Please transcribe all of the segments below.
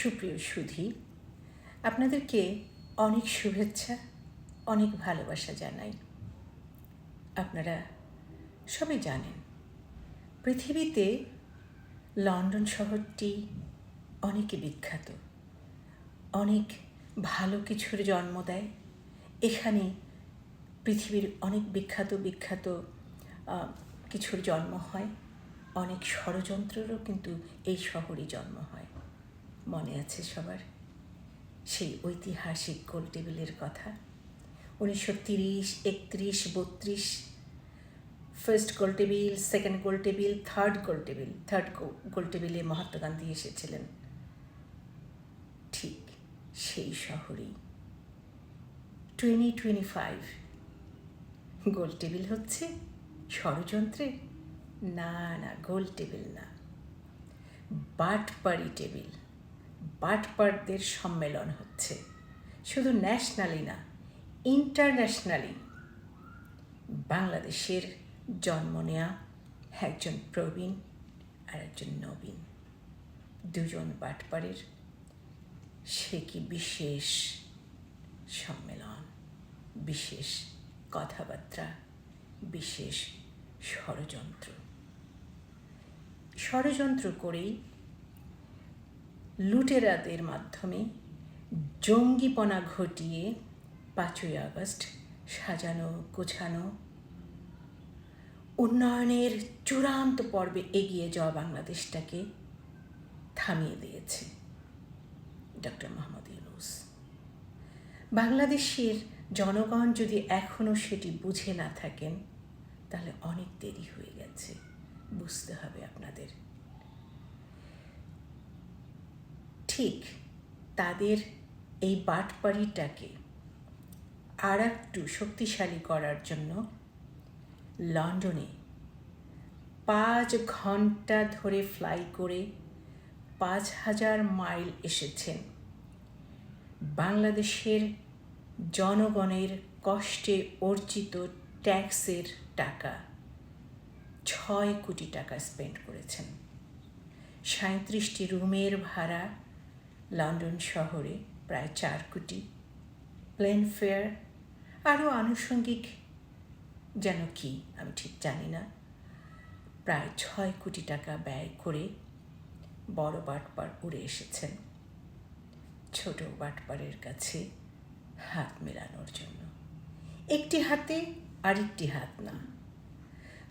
সুপ্রিয় সুধী, আপনাদেরকে অনেক শুভেচ্ছা, অনেক ভালোবাসা জানাই। আপনারা সবাই জানেন, পৃথিবীতে লন্ডন শহরটি অনেক বিখ্যাত, অনেক ভালো কিছুর জন্ম দেয়। এখানে পৃথিবীর অনেক বিখ্যাত বিখ্যাত কিছুর জন্ম হয়। অনেক ষড়যন্ত্রেরও কিন্তু এই শহরই জন্ম হয়। মনে আছে সবার? সেই ঐতিহাসিক গোল টেবিলের কথা। উনিশশো তিরিশ, একত্রিশ, বত্রিশ ফার্স্ট গোল টেবিল সেকেন্ড গোল টেবিল থার্ড গোল টেবিল থার্ড গোল টেবিলে মহাত্মা গান্ধী এসেছিলেন। ঠিক সেই শহরেই। টোয়েন্টি টোয়েন্টি ফাইভ গোল টেবিল হচ্ছে ষড়যন্ত্রে না না গোল টেবিল না। বাটপাড়ি টেবিল বাটপাড়দের সম্মেলন হচ্ছে। শুধু ন্যাশনালি না ইন্টারন্যাশনালি বাংলাদেশের জন্ম নেয়া একজন প্রবীণ আর একজন নবীন। দুজন বাটপাড়ের, সে কি বিশেষ সম্মেলন, বিশেষ কথাবার্তা, বিশেষ ষড়যন্ত্র? ষড়যন্ত্র করেই লুটেরাদের মাধ্যমে জঙ্গিপনা ঘটিয়ে পাঁচই আগস্ট সাজানো, গোছানো। উন্নয়নের চূড়ান্ত পর্বে এগিয়ে যাওয়া বাংলাদেশটাকে থামিয়ে দিয়েছে ডক্টর মোহাম্মদ ইউনুস। বাংলাদেশের জনগণ যদি এখনও সেটি বুঝে না থাকেন, তাহলে অনেক দেরি হয়ে গেছে। বুঝতে হবে আপনাদের ঠিক তাদের এই বাটপাড়িটাকে আর একটু শক্তিশালী করার জন্য লন্ডনে পাঁচ ঘণ্টা ধরে ফ্লাই করে পাঁচ হাজার মাইল এসেছেন। বাংলাদেশের জনগণের কষ্টে অর্জিত ট্যাক্সের টাকা ছয় কোটি টাকা স্পেন্ড করেছেন। সাঁত্রিশটি রুমের ভাড়া লন্ডন শহরে প্রায় চার কোটি। প্লেন ফেয়ার আরও আনুষঙ্গিক, যেন কি আমি ঠিক জানি না। প্রায় ছয় কোটি টাকা ব্যয় করে বড় বাটপার উড়ে এসেছেন। ছোট বাটপারের কাছে হাত মেলানোর জন্য। একটি হাতে আরেকটি হাত না।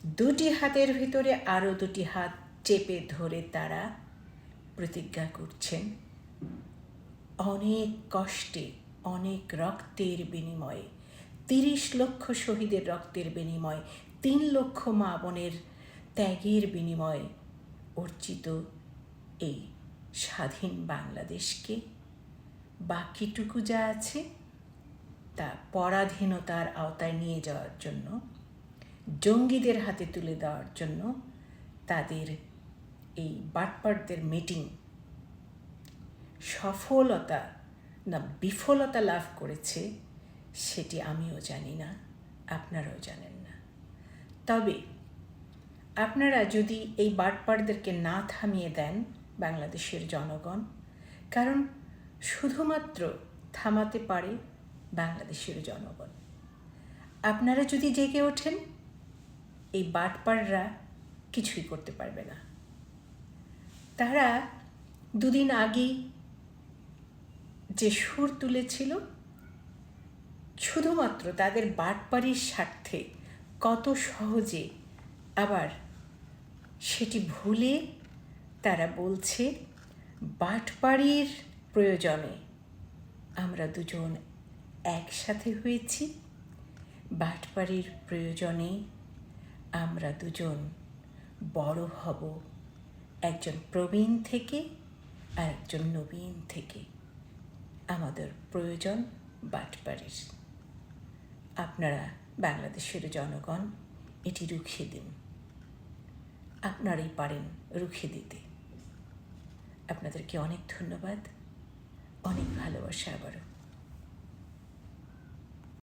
দুটি হাতের ভিতরে আরও দুটি হাত চেপে ধরে তারা প্রতিজ্ঞা করছেন। অনেক কষ্টে, অনেক রক্তের বিনিময়ে, তিরিশ লক্ষ শহীদের রক্তের বিনিময়, তিন লক্ষ মা বোনের ত্যাগের বিনিময়ে অর্জিত এই স্বাধীন বাংলাদেশকে। বাকিটুকু যা আছে তা পরাধীনতার আওতায় নিয়ে যাওয়ার জন্য, জঙ্গিদের হাতে তুলে দেওয়ার জন্য তাদের এই বাটপাটদের মিটিং সফলতা না বিফলতা লাভ করেছে, সেটি আমিও জানি না, আপনারাও জানেন না। তবে আপনারা যদি এই বাটপাড়দেরকে না থামিয়ে দেন বাংলাদেশের জনগণ, কারণ শুধুমাত্র থামাতে পারে বাংলাদেশের জনগণ। আপনারা যদি জেগে ওঠেন, এই বাটপাড়রা কিছুই করতে পারবে না। তারা দুদিন আগেই যে সুর তুলেছিল, শুধুমাত্র তাদের বাটপাড়ির স্বার্থে কত সহজে আবার সেটি ভুলে তারা বলছে, বাটপাড়ির প্রয়োজনে আমরা দুজন একসাথে হয়েছি। বাটপাড়ির প্রয়োজনে আমরা দুজন বড় হব। একজন প্রবীণ থেকে আর একজন নবীন থেকে। আমাদের প্রয়োজন বাটপাড়ির। আপনারা বাংলাদেশের জনগণ, এটি রুখে দিন। আপনারাই পারেন রুখে দিতে। আপনাদেরকে অনেক ধন্যবাদ। অনেক ভালোবাসা আবারও।